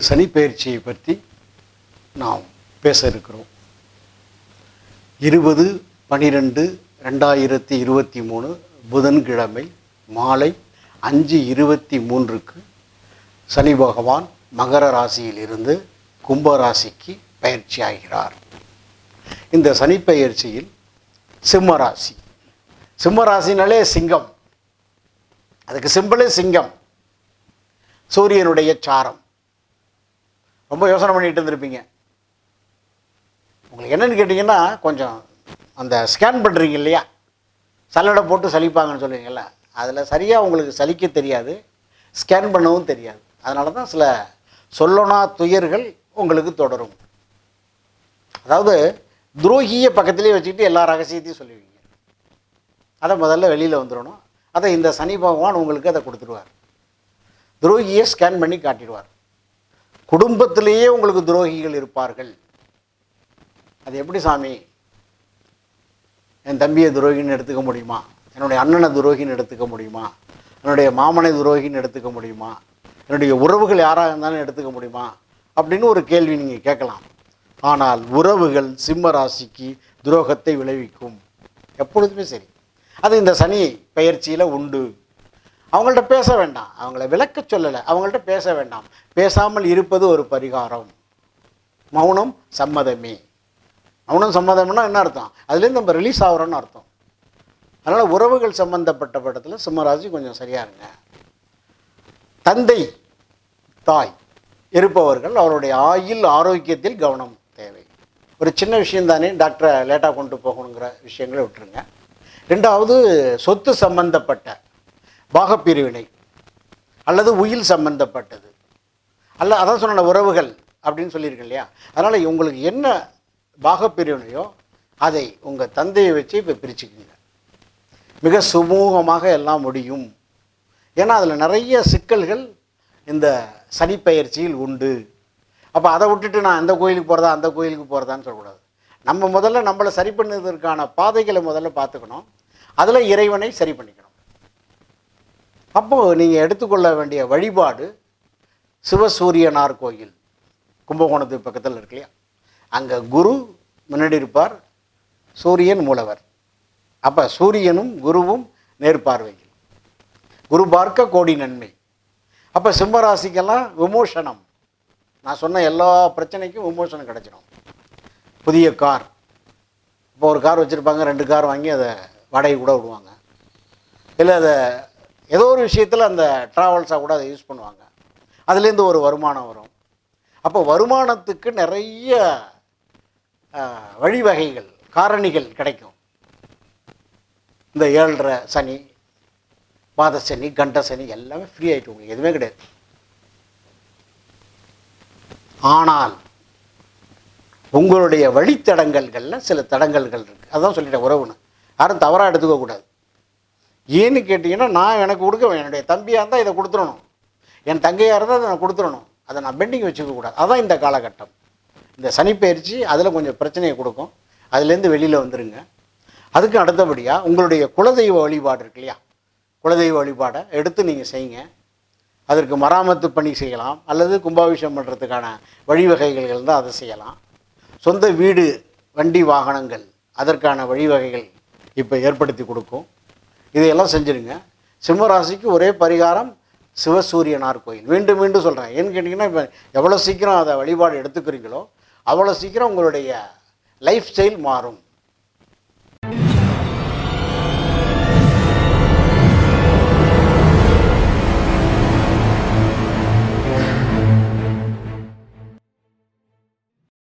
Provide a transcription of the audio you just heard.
சனி பயிற்சியை பற்றி நாம் பேச இருக்கிறோம். இருபது பனிரெண்டு ரெண்டாயிரத்தி இருபத்தி மூணு புதன்கிழமை மாலை அஞ்சு இருபத்தி மூன்றுக்கு சனி பகவான் மகர ராசியிலிருந்து கும்ப ராசிக்கு பயிற்சி ஆகிறார். இந்த சனி பயிற்சியில் சிம்ம ராசி. சிம்ம ராசினாலே சிங்கம். அதுக்கு சிம்பிளே சிங்கம். சூரியனுடைய சாரம். ரொம்ப யோசனை பண்ணிட்டு இருந்திருப்பீங்க. உங்களுக்கு என்னன்னு கேட்டிங்கன்னா கொஞ்சம் அந்த ஸ்கேன் பண்ணுறீங்க இல்லையா? சல்லடை போட்டு சலிப்பாங்கன்னு சொல்லுவீங்கல்ல. அதில் சரியாக உங்களுக்கு சலிக்க தெரியாது ஸ்கேன் பண்ணவும் தெரியாது. அதனால தான் சில சொல்லணா துயர்கள் உங்களுக்கு தொடரும். அதாவது துரோகியை பக்கத்திலே வச்சுக்கிட்டு எல்லா ரகசியத்தையும் சொல்லுவீங்க. அதை முதல்ல வெளியில் வந்துடணும் அதை இந்த சனி பகவான் உங்களுக்கு அதை கொடுத்துருவார். துரோகியை ஸ்கேன் பண்ணி காட்டிடுவார். குடும்பத்திலேயே உங்களுக்கு துரோகிகள் இருப்பார்கள். அது எப்படி சாமி? என் தம்பியை துரோகின்னு எடுத்துக்க முடியுமா? என்னுடைய அண்ணனை துரோகின்னு எடுத்துக்க முடியுமா? என்னுடைய மாமனை துரோகின்னு எடுத்துக்க முடியுமா? என்னுடைய உறவுகள் யாராக இருந்தாலும் எடுத்துக்க முடியுமா? அப்படின்னு ஒரு கேள்வி நீங்கள் கேட்கலாம். ஆனால் உறவுகள் சிம்ம ராசிக்கு துரோகத்தை விளைவிக்கும். எப்பொழுதுமே சரி. அது இந்த சனி பயிற்சியில் உண்டு. அவங்கள்ட்ட பேச வேண்டாம். அவங்கள விளக்க சொல்லலை. அவங்கள்ட்ட பேச வேண்டாம். பேசாமல் இருப்பது ஒரு பரிகாரம். மௌனம் சம்மதமே. மௌனம் சம்மதம்னா என்ன அர்த்தம்? அதுலேருந்து நம்ம ரிலீஸ் ஆகிறோன்னு அர்த்தம். அதனால் உறவுகள் சம்பந்தப்பட்ட படத்தில் சிம்மராசி கொஞ்சம் சரியாக இருங்க. தந்தை தாய் இருப்பவர்கள் அவருடைய ஆயுள் ஆரோக்கியத்தில் கவனம் தேவை. ஒரு சின்ன விஷயந்தானே டாக்டரை லேட்டாக கொண்டு போகணுங்கிற விஷயங்களை விட்டுருங்க. ரெண்டாவது சொத்து சம்பந்தப்பட்ட பாகப்பிரிவினை அல்லது உயில் சம்பந்தப்பட்டது. அல்ல அதான் சொன்ன உறவுகள் அப்படின்னு சொல்லியிருக்கேன் இல்லையா? அதனால் உங்களுக்கு என்ன பாகப்பிரிவினையோ அதை உங்கள் தந்தையை வச்சு இப்போ பிரிச்சுக்குங்க. மிக சுமூகமாக எல்லாம் முடியும். ஏன்னா அதில் நிறைய சிக்கல்கள் இந்த சனிப்பயிற்சியில் உண்டு. அப்போ அதை விட்டுட்டு நான் அந்த கோயிலுக்கு போகிறதா அந்த கோயிலுக்கு போகிறதான்னு சொல்லக்கூடாது. நம்ம முதல்ல நம்மளை சரி பண்ணுவதற்கான பாதைகளை முதல்ல பார்த்துக்கணும். அதில் இறைவனை சரி பண்ணிக்கணும். அப்போது நீங்கள் எடுத்துக்கொள்ள வேண்டிய வழிபாடு சிவசூரியனார் கோயில். கும்பகோணத்துக்கு பக்கத்தில் இருக்கு இல்லையா? அங்கே குரு முன்னாடி இருப்பார் சூரியன் மூலவர். அப்போ சூரியனும் குருவும் நேர்பார்வையில். குரு பார்க்க கோடி நன்மை. அப்போ சிம்மராசிக்கெல்லாம் விமோசனம். நான் சொன்ன எல்லா பிரச்சனைக்கும் விமோசனம் கிடைச்சிடும் புதிய கார். இப்போ ஒரு கார் வச்சுருப்பாங்க ரெண்டு கார் வாங்கி அதை வாடகை கூட விடுவாங்க. இல்லை அதை ஏதோ ஒரு விஷயத்தில் அந்த ட்ராவல்ஸாக கூட அதை யூஸ் பண்ணுவாங்க. அதுலேருந்து ஒரு வருமானம் வரும். அப்போ வருமானத்துக்கு நிறைய வழிவகைகள் காரணிகள் கிடைக்கும். இந்த ஏழரை சனி பாத சனி கண்ட சனி எல்லாமே ஃப்ரீ ஆகிட்டு உங்களுக்கு எதுவுமே கிடையாது. ஆனால் உங்களுடைய வழித்தடங்கல்களில் சில தடங்கல்கள் இருக்குது அதான் சொல்லிட்டேன் உறவுன்னு. யாரும் தவறாக எடுத்துக்கக்கூடாது. ஏன்னு கேட்டிங்கன்னா நான் எனக்கு கொடுக்க என்னுடைய தம்பியாக இருந்தால் இதை கொடுத்துடணும். என் தங்கையாக இருந்தால் அதை நான் கொடுத்துடணும். அதை நான் பெண்டிங் வச்சுக்கக்கூடாது அதான் இந்த காலகட்டம். இந்த சனிப்பயிற்சி அதில் கொஞ்சம் பிரச்சனையை கொடுக்கும். அதுலேருந்து வெளியில் வந்துடுங்க அதுக்கு அடுத்தபடியாக உங்களுடைய குலதெய்வ வழிபாடு இருக்கு இல்லையா? குலதெய்வ வழிபாடை எடுத்து நீங்கள் செய்யுங்க. அதற்கு மராமத்து பணி செய்யலாம். அல்லது கும்பாபிஷேகம் பண்ணுறதுக்கான வழிவகைகள் இருந்தால் அதை செய்யலாம். சொந்த வீடு வண்டி வாகனங்கள் அதற்கான வழிவகைகள் இப்போ ஏற்படுத்தி கொடுக்கும். இதையெல்லாம் செஞ்சுருங்க. சிம்மராசிக்கு ஒரே பரிகாரம் சிவசூரியனார் கோயில். மீண்டும் மீண்டும் சொல்கிறேன் ஏன்னு கேட்டிங்கன்னா இப்போ எவ்வளோ சீக்கிரம் அதை வழிபாடு எடுத்துக்கிறீங்களோ அவ்வளோ சீக்கிரம் உங்களுடைய லைஃப் ஸ்டைல் மாறும்.